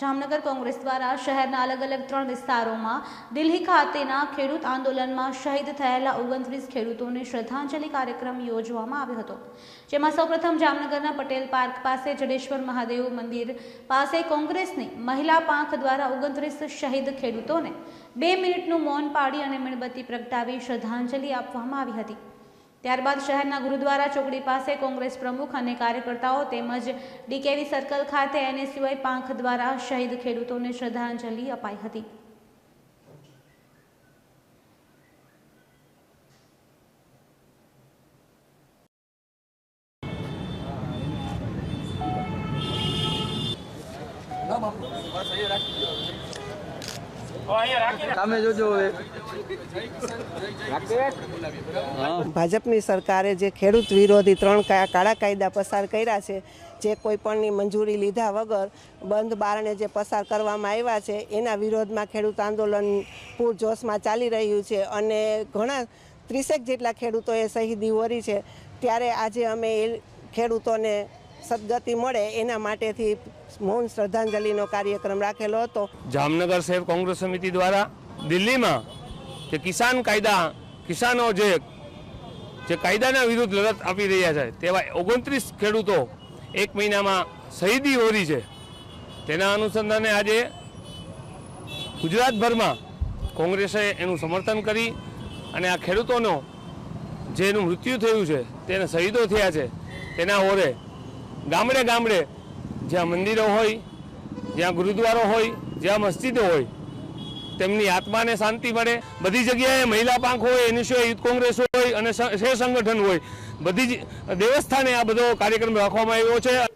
જામનગર કોંગ્રેસ દ્વારા શહેરના અલગ અલગ ત્રણ વિસ્તારોમાં દિલ્હી ખાતેના ખેડૂત આંદોલનમાં શહીદ થયેલા ઓગણત્રીસ ખેડૂતોને શ્રદ્ધાંજલિ કાર્યક્રમ યોજવામાં આવ્યો હતો. જેમાં સૌપ્રથમ જામનગરના પટેલ પાર્ક પાસે જડેશ્વર મહાદેવ મંદિર પાસે કોંગ્રેસની મહિલા પાંખ દ્વારા ઓગણત્રીસ શહીદ ખેડૂતોને બે મિનિટનું મૌન પાડી અને મીણબત્તી પ્રગટાવી શ્રદ્ધાંજલિ આપવામાં આવી હતી. ત્યારબાદ શહેરના ગુરુદ્વારા ચોકડી પાસે કોંગ્રેસ પ્રમુખ અને કાર્યકર્તાઓ તેમજ ડીકેવી સર્કલ ખાતે એનએસયુઆઈ પાંખ દ્વારા શહીદ ખેડૂતોને શ્રદ્ધાંજલિ અપાઈ હતી. ભાજપની સરકારે જે ખેડૂત વિરોધી ત્રણ કાળા કાયદા પસાર કર્યા છે, જે કોઈ પણની મંજૂરી લીધા વગર બંધ બારણે જે પસાર કરવામાં આવ્યા છે, એના વિરોધમાં ખેડૂત આંદોલન પૂરજોશમાં ચાલી રહ્યું છે અને ઘણા ત્રીસેક જેટલા ખેડૂતોએ શહીદી વરી છે. ત્યારે આજે અમે એ ખેડૂતોને સદગતિ મળે એના માટેથી મૌન શ્રદ્ધાંજલિનો કાર્યક્રમ રાખેલો હતો. જામનગર શહેર કોંગ્રેસ સમિતિ દ્વારા દિલ્હીમાં જે કિસાન કાયદા, કિસાનો જે જે કાયદાના વિરુદ્ધ લડત આપી રહ્યા છે, તેવા ઓગણત્રીસ ખેડૂતો એક મહિનામાં શહીદી હોરી છે. તેના અનુસંધાને આજે ગુજરાતભરમાં કોંગ્રેસે એનું સમર્થન કરી અને આ ખેડૂતોનો જેનું મૃત્યુ થયું છે, તેને શહીદો થયા છે, તેના ઓરે ગામડે ગામડે જ્યાં મંદિરો હોય, જ્યાં ગુરુદ્વારો હોય, જ્યાં મસ્જિદો હોય, તેમની આત્માને શાંતિ મળે. બધી જગ્યાએ મહિલા પાંખ હોય, એની સિવાય યુથ કોંગ્રેસ હોય અને સ- સંગઠન હોય. બધી જ દેવસ્થાને આ બધો કાર્યક્રમ રાખવામાં આવ્યો છે.